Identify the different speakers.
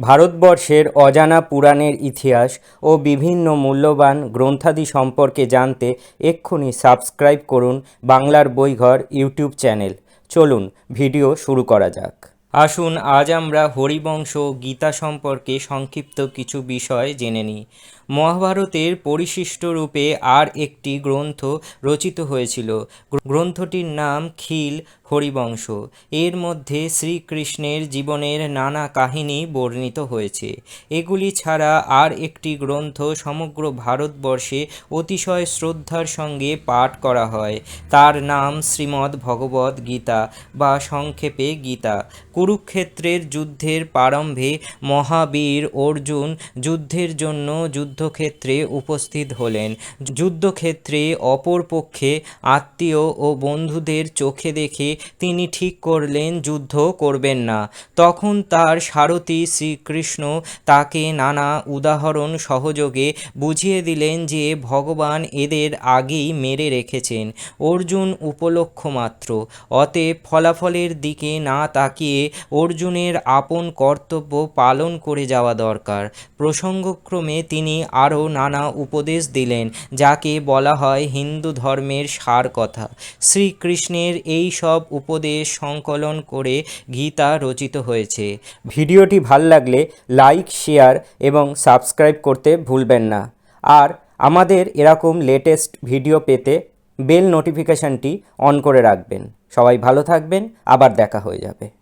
Speaker 1: ভারতবর্ষের অজানা পুরাণের ইতিহাস ও বিভিন্ন মূল্যবান গ্রন্থাদি সম্পর্কে জানতে এক্ষুনি সাবস্ক্রাইব করুন বাংলার বইঘর ইউটিউব চ্যানেল। চলুন, ভিডিও শুরু করা যাক। আসুন, আজ আমরা হরিবংশ গীতা সম্পর্কে সংক্ষিপ্ত কিছু বিষয় জেনে নিই। মহাভারতের পরিশিষ্ট রূপে আর একটি গ্রন্থ রচিত হয়েছিল। গ্রন্থটির নাম খিল হরিবংশ। এর মধ্যে শ্রীকৃষ্ণের জীবনের নানা কাহিনী বর্ণিত হয়েছে। এগুলি ছাড়া আর একটি গ্রন্থ সমগ্র ভারতবর্ষে অতিশয় শ্রদ্ধার সঙ্গে পাঠ করা হয়। তার নাম শ্রীমদ্ ভগবদ্ গীতা বা সংক্ষেপে গীতা। কুরুক্ষেত্রের যুদ্ধের প্রারম্ভে মহাবীর অর্জুন যুদ্ধের জন্য যুদ্ধক্ষেত্রে উপস্থিত হলেন। যুদ্ধক্ষেত্রে অপর পক্ষে আত্মীয় ও বন্ধুদের চোখে দেখে তিনি ঠিক করলেন, যুদ্ধ করবেন না। তখন তার সারথি শ্রীকৃষ্ণ তাকে নানা উদাহরণ সহযোগে বুঝিয়ে দিলেন যে, ভগবান এদের আগেই মেরে রেখেছেন। অর্জুন উপলক্ষ মাত্র। অতএব ফলাফলের দিকে না তাকিয়ে অর্জুনের আপন কর্তব্য পালন করে যাওয়া দরকার। প্রসঙ্গক্রমে তিনি আরও নানা উপদেশ দিলেন, যাকে বলা হয় হিন্দু ধর্মের সার কথা। শ্রীকৃষ্ণের এই সব উপদেশ সংকলন করে গীতা রচিত হয়েছে। ভিডিওটি ভালো লাগলে লাইক, শেয়ার এবং সাবস্ক্রাইব করতে ভুলবেন না। আর আমাদের এরকম লেটেস্ট ভিডিও পেতে বেল নোটিফিকেশনটি অন করে রাখবেন। সবাই ভালো থাকবেন, আবার দেখা হয়ে যাবে।